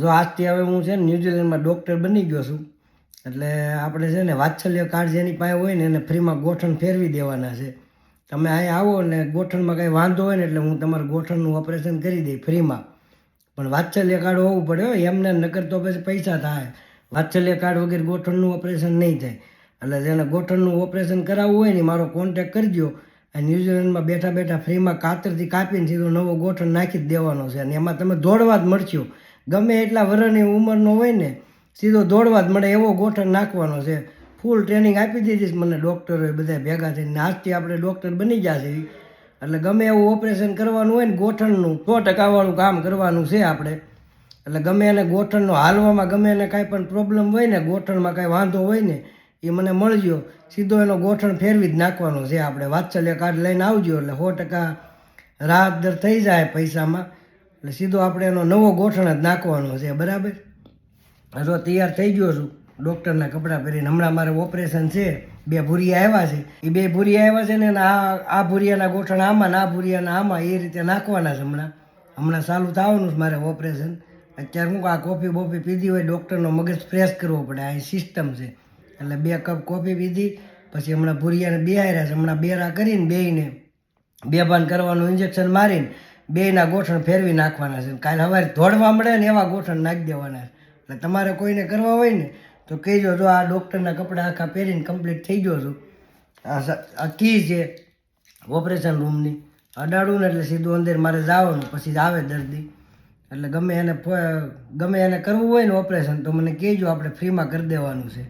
જો આજથી હવે હું છે ને ન્યુઝીલેન્ડમાં ડૉક્ટર બની ગયો છું. એટલે આપણે છે ને વાત્સલ્ય કાર્ડ જેની પાસે હોય ને એને ફ્રીમાં ગોઠણ ફેરવી દેવાના છે. તમે અહીં આવો ને ગોઠણમાં કાંઈ વાંધો હોય ને એટલે હું તમારું ગોઠણનું ઓપરેશન કરી દઈ ફ્રીમાં પણ વાત્સલ્ય કાર્ડ હોવું પડે. એમને નકર તો પછી પૈસા થાય. વાત્સલ્ય કાર્ડ વગેરે ગોઠણનું ઓપરેશન નહીં થાય. એટલે જેને ગોઠણનું ઓપરેશન કરાવવું હોય ને મારો કોન્ટેક કરજો. અને ન્યુઝીલેન્ડમાં બેઠા બેઠા ફ્રીમાં કાતરથી કાપીને સીધો નવો ગોઠણ નાખી જ દેવાનો છે. અને એમાં તમે દોડવા જ મળશો. ગમે એટલા વરની ઉંમરનો હોય ને, સીધો દોડવા જ મળે એવો ગોઠણ નાખવાનો છે. ફૂલ ટ્રેનિંગ આપી દીધી મને ડૉક્ટરોએ બધા ભેગા થઈને. આજથી આપણે ડૉક્ટર બની જશે એટલે ગમે એવું ઓપરેશન કરવાનું હોય ને, ગોઠણનું સો ટકાવાળું કામ કરવાનું છે આપણે. એટલે ગમે એને ગોઠણનો હાલવામાં ગમે એને કાંઈ પણ પ્રોબ્લેમ હોય ને, ગોઠણમાં કાંઈ વાંધો હોય ને, એ મને મળજો. સીધો એનો ગોઠણ ફેરવી જ નાખવાનો છે આપણે. વાત્સલ્ય કાર્ડ લઈને આવજો એટલે સો ટકા રાહત દર થઈ જાય પૈસામાં. એટલે સીધો આપણે એનો નવો ગોઠણ જ નાખવાનો છે, બરાબર? જો તૈયાર થઈ ગયો છું ડૉક્ટરના કપડાં પહેરીને. હમણાં મારે ઓપરેશન છે, બે ભૂરિયા આવ્યા છે. એ બે ભૂરિયા આવ્યા છે ને આ આ ભૂરિયાના ગોઠણ આમાં ને આ ભૂરિયાના આમાં એ રીતે નાખવાના છે હમણાં. હમણાં ચાલુ થવાનું છે મારે ઓપરેશન. અત્યારે હું આ કોફી બોફી પીધી હોય ડૉક્ટરનો મગજ ફ્રેશ કરવો પડે. આ સિસ્ટમ છે. એટલે બે કપ કોફી પીધી, પછી હમણાં ભૂરિયાને બે આવ્યા છે. હમણાં બેરા કરીને બેયને બેભાન કરવાનું ઇન્જેક્શન મારીને બેયના ગોઠણ ફેરવી નાખવાના છે. કાલે સવારે ધોડવા મળે ને એવા ગોઠણ નાખી દેવાના છે. એટલે તમારે કોઈને કરવા હોય ને, તો કહેજો જો આ ડૉક્ટરના કપડાં આખા પહેરીને કમ્પ્લીટ થઈ ગયો છું. આ કી છે ઓપરેશન રૂમની. અડાડું ને એટલે સીધું અંદર મારે જવાનું, પછી જ આવે દર્દી. એટલે ગમે એને ગમે એને કરવું હોય ને ઓપરેશન, તો મને કહેજો, આપણે ફ્રીમાં કરી દેવાનું છે.